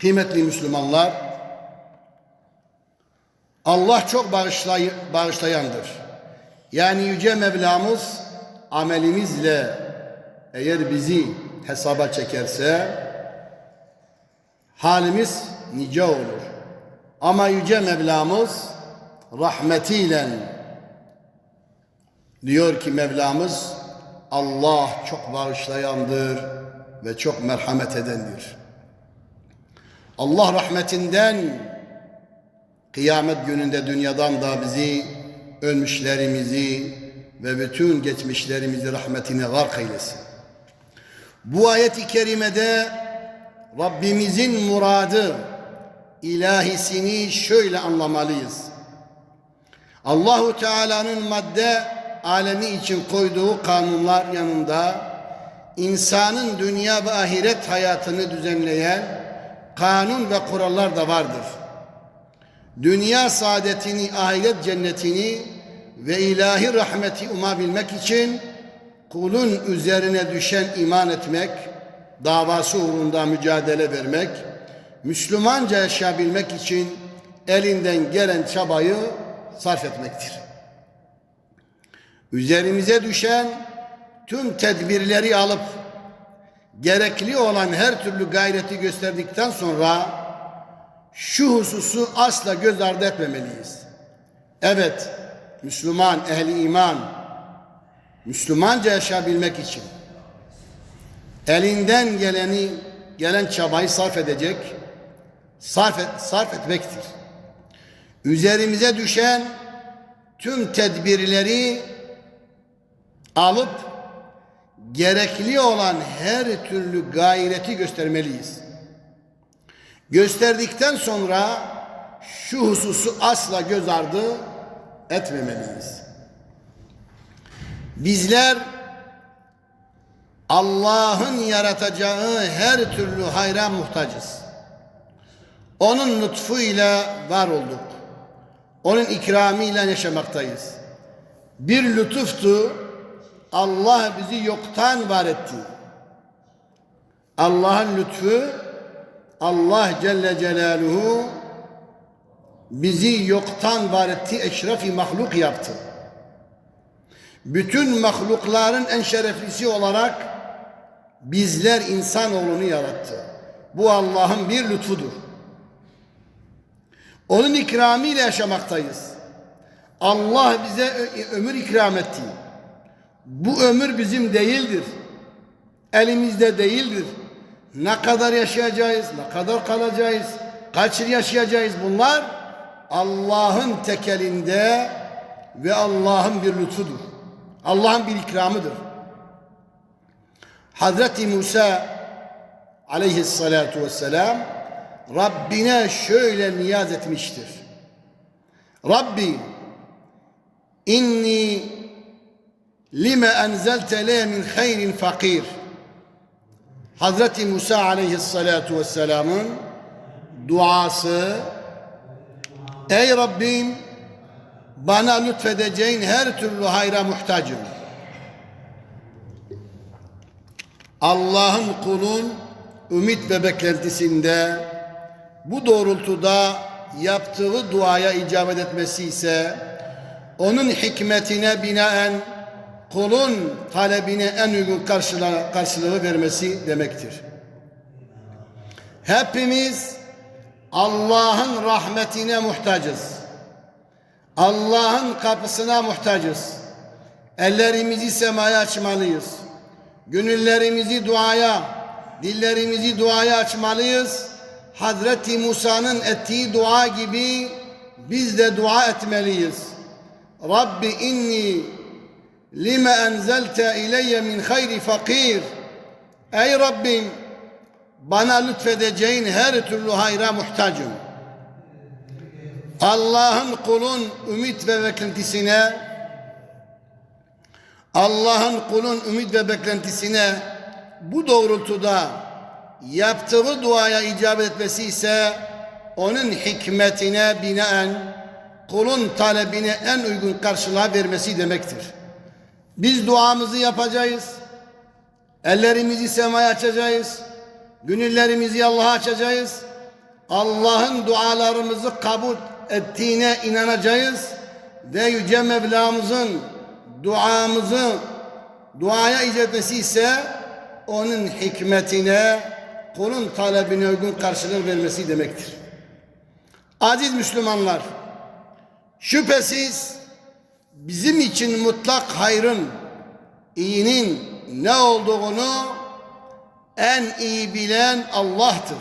Kıymetli Müslümanlar, Allah çok bağışlay bağışlayandır. Yani Yüce Mevlamız amelimizle eğer bizi hesaba çekerse halimiz nice olur. Ama Yüce Mevlamız rahmetiyle diyor ki Mevlamız Allah çok bağışlayandır ve çok merhamet edendir. Allah rahmetinden kıyamet gününde dünyadan da bizi ölmüşlerimizi ve bütün geçmişlerimizi rahmetine gark eylesin. Bu ayet-i kerimede Rabbimizin muradı ilahisini şöyle anlamalıyız. Allahu Teala'nın madde alemi için koyduğu kanunlar yanında insanın dünya ve ahiret hayatını düzenleyen kanun ve kurallar da vardır. Dünya saadetini, ahiret cennetini ve ilahi rahmeti umabilmek için kulun üzerine düşen iman etmek, davası uğrunda mücadele vermek, Müslümanca yaşayabilmek için elinden gelen çabayı sarf etmektir. Üzerimize düşen tüm tedbirleri alıp gerekli olan her türlü gayreti gösterdikten sonra şu hususu asla göz ardı etmemeliyiz. Evet, Müslüman, ehli iman, Müslümanca yaşayabilmek için elinden geleni, gelen çabayı sarf edecek, sarf, et, sarf etmektir. Üzerimize düşen tüm tedbirleri alıp gerekli olan her türlü gayreti göstermeliyiz. Gösterdikten sonra şu hususu asla göz ardı etmemeliyiz. Bizler Allah'ın yaratacağı her türlü hayra muhtacız. Onun lütfuyla var olduk. Onun ikramıyla yaşamaktayız. Bir lütuftu Allah bizi yoktan var etti. Allah'ın lütfu Allah Celle Celaluhu bizi yoktan var etti, eşrefi mahluk yaptı. Bütün mahlukların en şereflisi olarak bizler insanoğlunu yarattı. Bu Allah'ın bir lütfudur. Onun ikramıyla yaşamaktayız. Allah bize ömür ikram etti. Bu ömür bizim değildir. Elimizde değildir. Ne kadar yaşayacağız, ne kadar kalacağız, kaç yıl yaşayacağız bunlar Allah'ın tekelinde ve Allah'ın bir lütfudur. Allah'ın bir ikramıdır. Hazreti Musa aleyhissalatu vesselam Rabbine şöyle niyaz etmiştir. Rabbi inni lime enzelte le min hayrin fakir. Hazreti Musa aleyhissalatu vesselamın duası Ey Rabbim bana lütfedeceğin her türlü hayra muhtacım. Allah'ın kulun ümit ve beklentisinde bu doğrultuda yaptığı duaya icabet etmesi ise onun hikmetine binaen kulun talebine en uygun karşılığı, karşılığı vermesi demektir. Hepimiz Allah'ın rahmetine muhtacız. Allah'ın kapısına muhtacız. Ellerimizi semaya açmalıyız. Gönüllerimizi duaya, dillerimizi duaya açmalıyız. Hazreti Musa'nın ettiği dua gibi biz de dua etmeliyiz. Rabbi inni lime enzelte ileyye min hayri fakir. Ey Rabbim bana lütfedeceğin her türlü hayra muhtacım. Allah'ın kulun ümit ve beklentisine Allah'ın kulun ümit ve beklentisine bu doğrultuda yaptığı duaya icabet etmesi ise onun hikmetine binaen kulun talebine en uygun karşılığa vermesi demektir. Biz duamızı yapacağız. Ellerimizi semaya açacağız. Gönüllerimizi Allah'a açacağız. Allah'ın dualarımızı kabul ettiğine inanacağız ve Yüce Mevlamızın duamızı duaya icabesi ise onun hikmetine kulun talebine uygun karşılık vermesi demektir. Aziz Müslümanlar, şüphesiz bizim için mutlak hayrın, iyinin ne olduğunu en iyi bilen Allah'tır.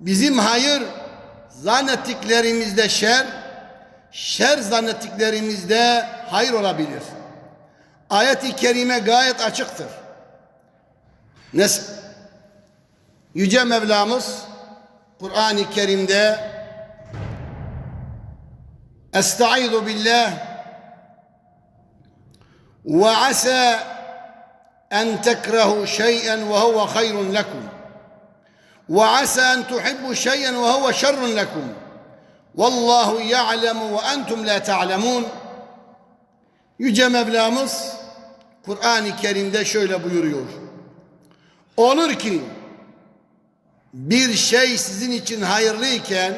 Bizim hayır zannettiklerimizde şer, şer zannettiklerimizde hayır olabilir. Ayet-i kerime gayet açıktır. Nes Yüce Mevlamız Kur'an-ı Kerim'de Estaizu billah şey'en ve huve hayrun lekum ve asa en tuhibbu şey'en ve huve şerrun lekum vallahu ya'lemu ve entum la ta'lemun Yüce Mevlamız Kur'an-ı Kerim'de şöyle buyuruyor. Olur ki bir şey sizin için hayırlıyken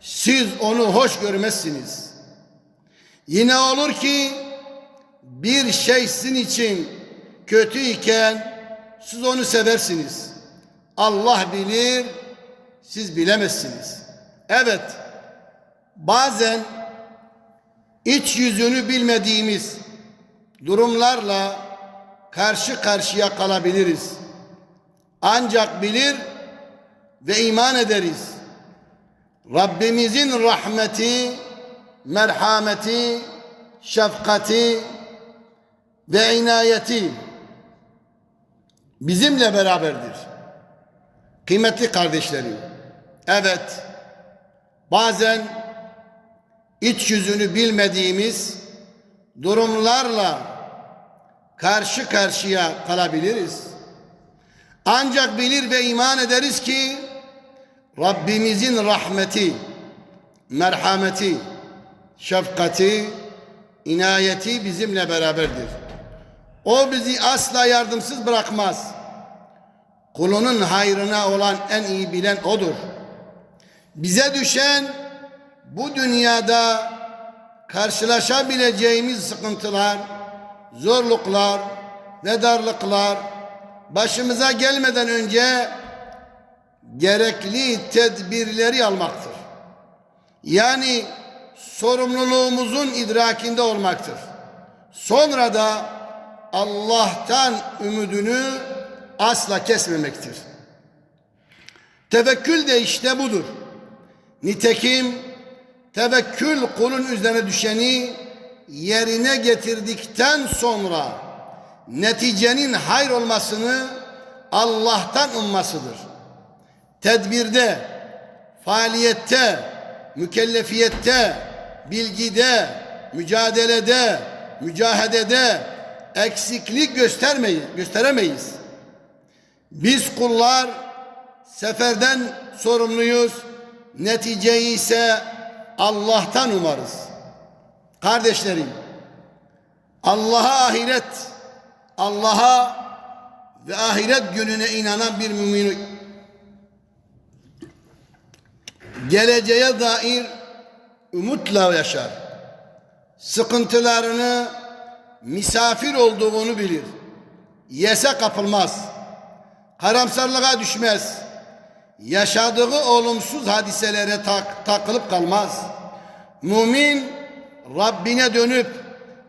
siz onu hoş görmezsiniz. Yine olur ki bir şey sizin için kötüyken siz onu seversiniz. Allah bilir, siz bilemezsiniz. Evet, bazen iç yüzünü bilmediğimiz durumlarla karşı karşıya kalabiliriz. Ancak bilir ve iman ederiz. Rabbimizin rahmeti, merhameti, şefkati ve inayeti bizimle beraberdir. Kıymetli kardeşlerim, evet bazen iç yüzünü bilmediğimiz durumlarla karşı karşıya kalabiliriz. Ancak bilir ve iman ederiz ki Rabbimizin rahmeti, merhameti, şefkati, inayeti bizimle beraberdir. O bizi asla yardımsız bırakmaz. Kulunun hayrına olan en iyi bilen odur. Bize düşen bu dünyada karşılaşabileceğimiz sıkıntılar, zorluklar ve darlıklar başımıza gelmeden önce gerekli tedbirleri almaktır. Yani sorumluluğumuzun idrakinde olmaktır. Sonra da Allah'tan ümidini asla kesmemektir. Tevekkül de işte budur. Nitekim tevekkül kulun üzerine düşeni yerine getirdikten sonra neticenin hayır olmasını Allah'tan ummasıdır. Tedbirde, faaliyette, mükellefiyette, bilgide, mücadelede, mücahedede eksiklik göstermeyi, gösteremeyiz. Biz kullar seferden sorumluyuz. Neticeyi ise Allah'tan umarız. Kardeşlerim, Allah'a ahiret, Allah'a ve ahiret gününe inanan bir mümin geleceğe dair umutla yaşar. Sıkıntılarını misafir olduğunu bilir. Yese kapılmaz. Karamsarlığa düşmez. Yaşadığı olumsuz hadiselere tak, takılıp kalmaz. Mümin Rabbine dönüp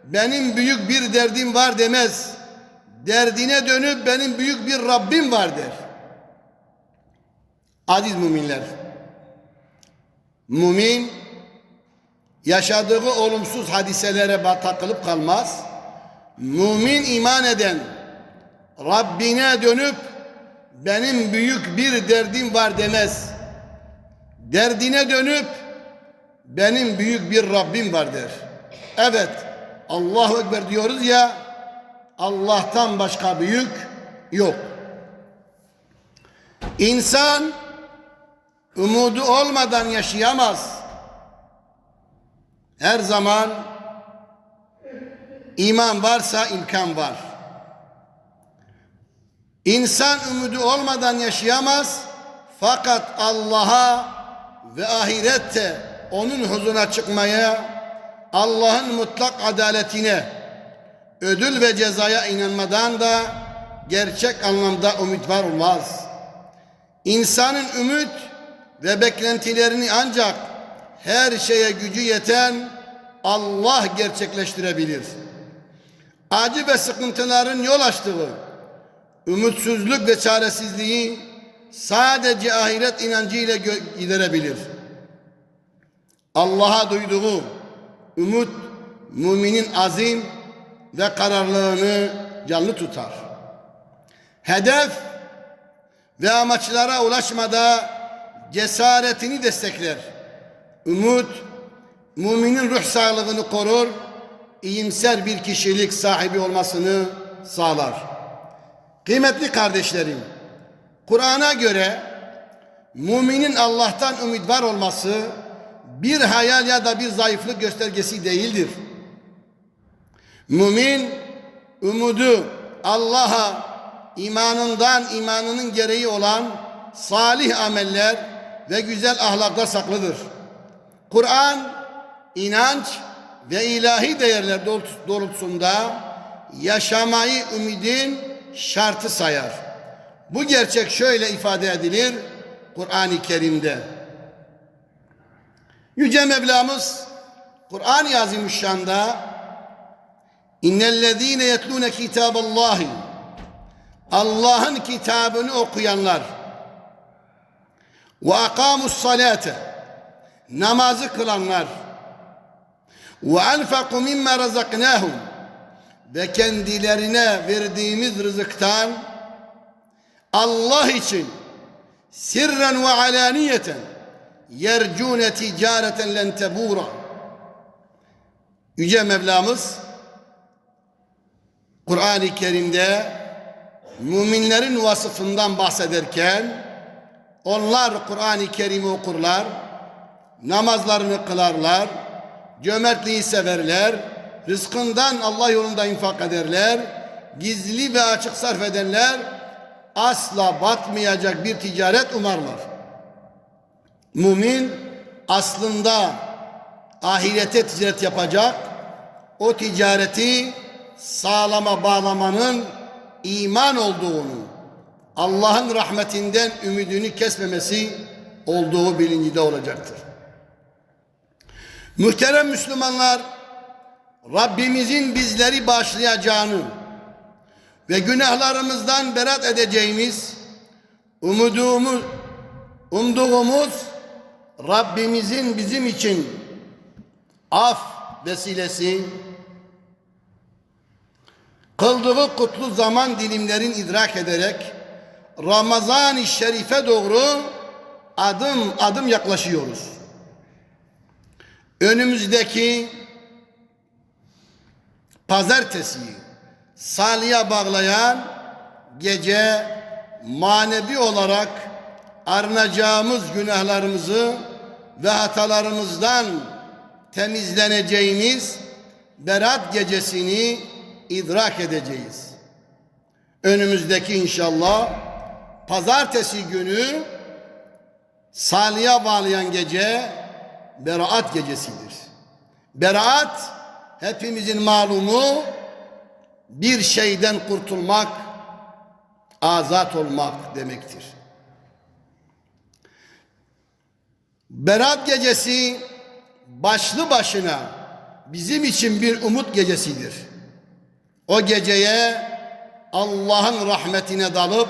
benim büyük bir derdim var demez. Derdine dönüp benim büyük bir Rabbim var der. Aziz müminler. Mümin yaşadığı olumsuz hadiselere takılıp kalmaz. Mümin iman eden Rabbine dönüp benim büyük bir derdim var demez. Derdine dönüp benim büyük bir Rabbim var der. Evet Allahu Ekber diyoruz ya Allah'tan başka büyük yok. İnsan umudu olmadan yaşayamaz. Her zaman iman varsa imkan var. İnsan umudu olmadan yaşayamaz. Fakat Allah'a ve ahirette onun huzuruna çıkmaya, Allah'ın mutlak adaletine, ödül ve cezaya inanmadan da gerçek anlamda ümit var olmaz. İnsanın ümit ve beklentilerini ancak her şeye gücü yeten Allah gerçekleştirebilir. Acı ve sıkıntıların yol açtığı ümitsizlik ve çaresizliği sadece ahiret inancıyla gö- giderebilir. Allah'a duyduğu ümit müminin azim ve kararlılığını canlı tutar. Hedef ve amaçlara ulaşmada cesaretini destekler. Umut, müminin ruh sağlığını korur, iyimser bir kişilik sahibi olmasını sağlar. Kıymetli kardeşlerim, Kur'an'a göre müminin Allah'tan ümit var olması bir hayal ya da bir zayıflık göstergesi değildir. Mümin umudu Allah'a imanından imanının gereği olan salih ameller ve güzel ahlaklar saklıdır. Kur'an inanç ve ilahi değerler doğrultusunda yaşamayı ümidin şartı sayar. Bu gerçek şöyle ifade edilir Kur'an-ı Kerim'de. Yüce Mevlamız Kur'an-ı Azimüşşan'da İnnellezîne yetlûne kitâballâhi Allah'ın kitabını okuyanlar ve akamus salate namazı kılanlar enfaku mimma razaknahum. Ve kendilerine verdiğimiz rızıktan Allah için sirren ve alaniyeten yercune ticareten len tebura. Yüce Mevlamız Kur'an-ı Kerim'de müminlerin vasıfından bahsederken onlar Kur'an-ı Kerim'i okurlar, namazlarını kılarlar, cömertliği severler, rızkından Allah yolunda infak ederler, gizli ve açık sarf edenler asla batmayacak bir ticaret umarlar. Mümin aslında ahirete ticaret yapacak, o ticareti sağlama bağlamanın iman olduğunu, Allah'ın rahmetinden ümidini kesmemesi olduğu bilincinde olacaktır. Muhterem Müslümanlar, Rabbimizin bizleri bağışlayacağını ve günahlarımızdan berat edeceğimiz umudumuz, umduğumuz Rabbimizin bizim için af vesilesi kıldığı kutlu zaman dilimlerin idrak ederek Ramazan-ı Şerif'e doğru adım adım yaklaşıyoruz. Önümüzdeki pazartesi salıya bağlayan gece manevi olarak arınacağımız günahlarımızı ve hatalarımızdan temizleneceğimiz berat gecesini idrak edeceğiz. Önümüzdeki inşallah pazartesi günü salıya bağlayan gece beraat gecesidir. Beraat hepimizin malumu bir şeyden kurtulmak, azat olmak demektir. Berat gecesi başlı başına bizim için bir umut gecesidir. O geceye Allah'ın rahmetine dalıp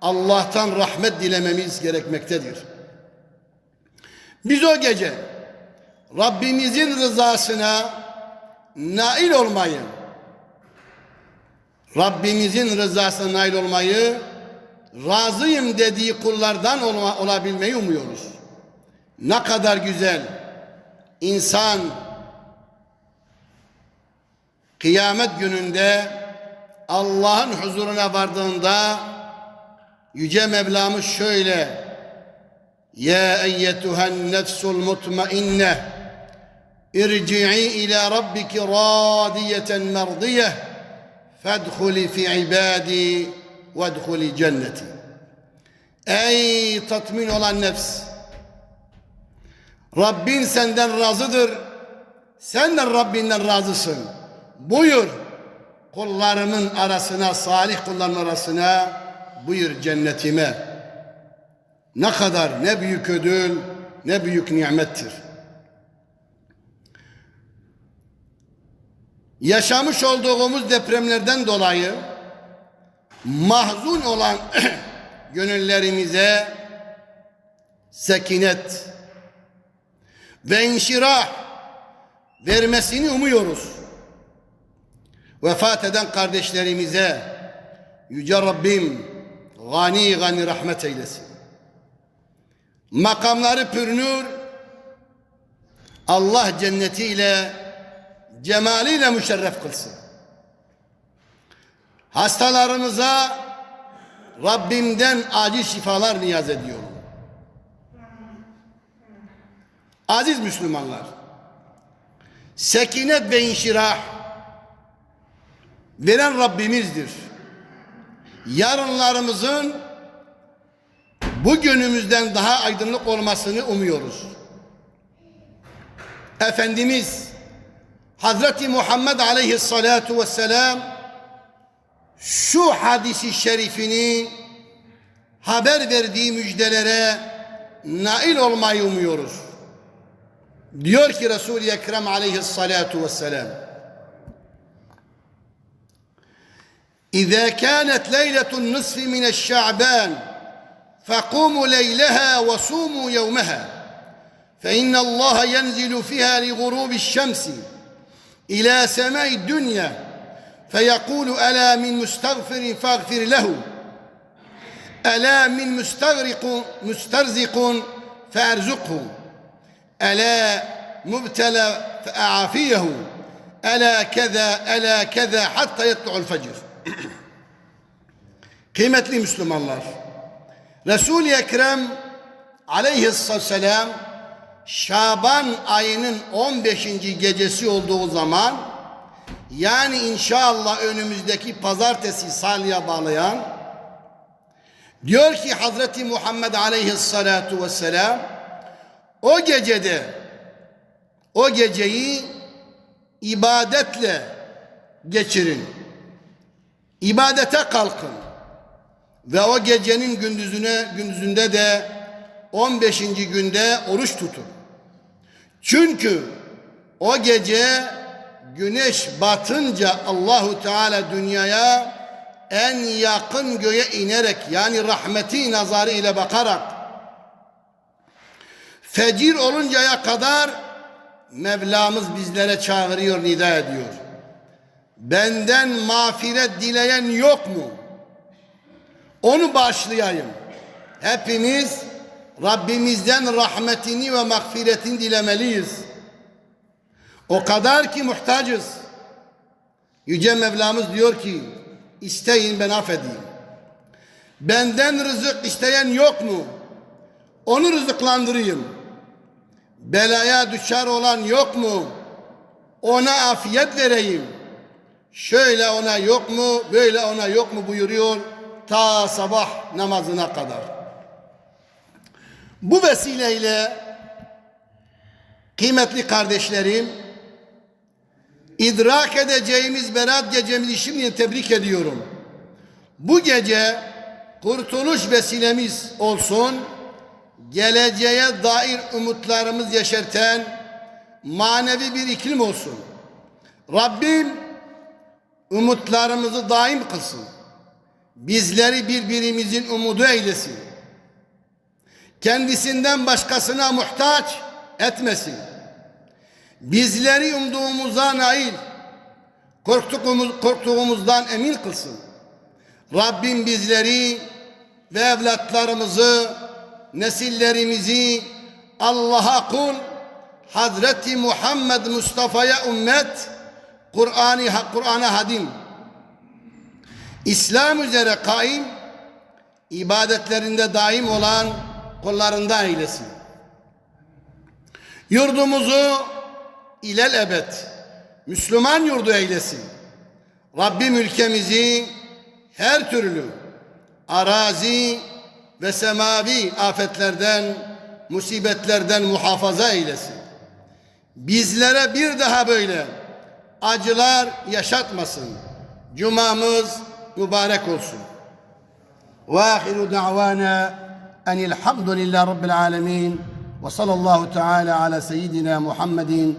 Allah'tan rahmet dilememiz gerekmektedir. Biz o gece Rabbimizin rızasına nail olmayı, Rabbimizin rızasına nail olmayı, razıyım dediği kullardan olma, olabilmeyi umuyoruz. Ne kadar güzel insan kıyamet gününde Allah'ın huzuruna vardığında Yüce Mevlamız şöyle Ya eyyetühen nefsul mutmainne irci'i ila rabbiki radiyeten merdiyeh fedhuli fi ibadi vedhuli cenneti Ey tatmin olan nefs! Rabbin senden razıdır. Sen de Rabbinden razısın. Buyur kullarımın arasına, salih kulların arasına buyur cennetime. Ne kadar ne büyük ödül, ne büyük nimettir. Yaşamış olduğumuz depremlerden dolayı mahzun olan gönüllerimize sekinet ve inşirah vermesini umuyoruz. Vefat eden kardeşlerimize Yüce Rabbim gani gani rahmet eylesin. Makamları pürnür Allah cennetiyle cemaliyle müşerref kılsın. Hastalarımıza Rabbimden acil şifalar niyaz ediyorum. Aziz Müslümanlar, sekinet ve inşirah veren Rabbimizdir. Yarınlarımızın bugünümüzden daha aydınlık olmasını umuyoruz. Efendimiz Hazreti Muhammed Aleyhisselatu Vesselam şu hadisi şerifini haber verdiği müjdelere nail olmayı umuyoruz. Diyor ki Resul-i Ekrem Aleyhisselatu Vesselam İza kanet leyletun nisfi mineşşaban فقوموا ليلها وصوموا يومها. فإن الله ينزل فيها لغروب الشمس إلى سماء الدنيا فيقول ألا من مستغفر فاغفر له. ألا من مستغرق مسترزق فأرزقه. ألا مبتلى فأعافيه. ألا كذا ألا كذا حتى يطلع الفجر. Kıymetli Müslümanlar, Resul-i Ekrem aleyhisselam Şaban ayının 15. gecesi olduğu zaman yani inşallah önümüzdeki pazartesi salıya bağlayan diyor ki Hazreti Muhammed aleyhissalatu vesselam o gecede o geceyi ibadetle geçirin. İbadete kalkın. Ve o gecenin gündüzüne gündüzünde de 15. günde oruç tutun. Çünkü o gece güneş batınca Allahu Teala dünyaya en yakın göğe inerek yani rahmeti nazarı ile bakarak fecir oluncaya kadar Mevlamız bizlere çağırıyor, nida ediyor. Benden mağfiret dileyen yok mu? Onu başlayayım. Hepimiz Rabbimizden rahmetini ve mağfiretini dilemeliyiz. O kadar ki muhtacız. Yüce Mevlamız diyor ki isteyin ben affedeyim. Benden rızık isteyen yok mu? Onu rızıklandırayım. Belaya düşer olan yok mu? Ona afiyet vereyim. Şöyle ona yok mu, böyle ona yok mu buyuruyor ta sabah namazına kadar. Bu vesileyle kıymetli kardeşlerim idrak edeceğimiz berat gecemizi şimdi tebrik ediyorum. Bu gece kurtuluş vesilemiz olsun. Geleceğe dair umutlarımız yeşerten manevi bir iklim olsun. Rabbim umutlarımızı daim kılsın. Bizleri birbirimizin umudu eylesin. Kendisinden başkasına muhtaç etmesin. Bizleri umduğumuza nail, korktuğumuz, korktuğumuzdan emin kılsın. Rabbim bizleri ve evlatlarımızı, nesillerimizi Allah'a kul, Hazreti Muhammed Mustafa'ya ümmet, Kur'an'ı Kur'an'a hadim, İslam üzere kaim, ibadetlerinde daim olan kullarından eylesin. Yurdumuzu ilel ebed Müslüman yurdu eylesin. Rabbim ülkemizi her türlü arazi, ve semavi afetlerden, musibetlerden muhafaza eylesin. Bizlere bir daha böyle acılar yaşatmasın. Cumamız mübarek olsun. وآخر دعوانا أن الحمد لله رب العالمين وصلى الله تعالى على سيدنا محمد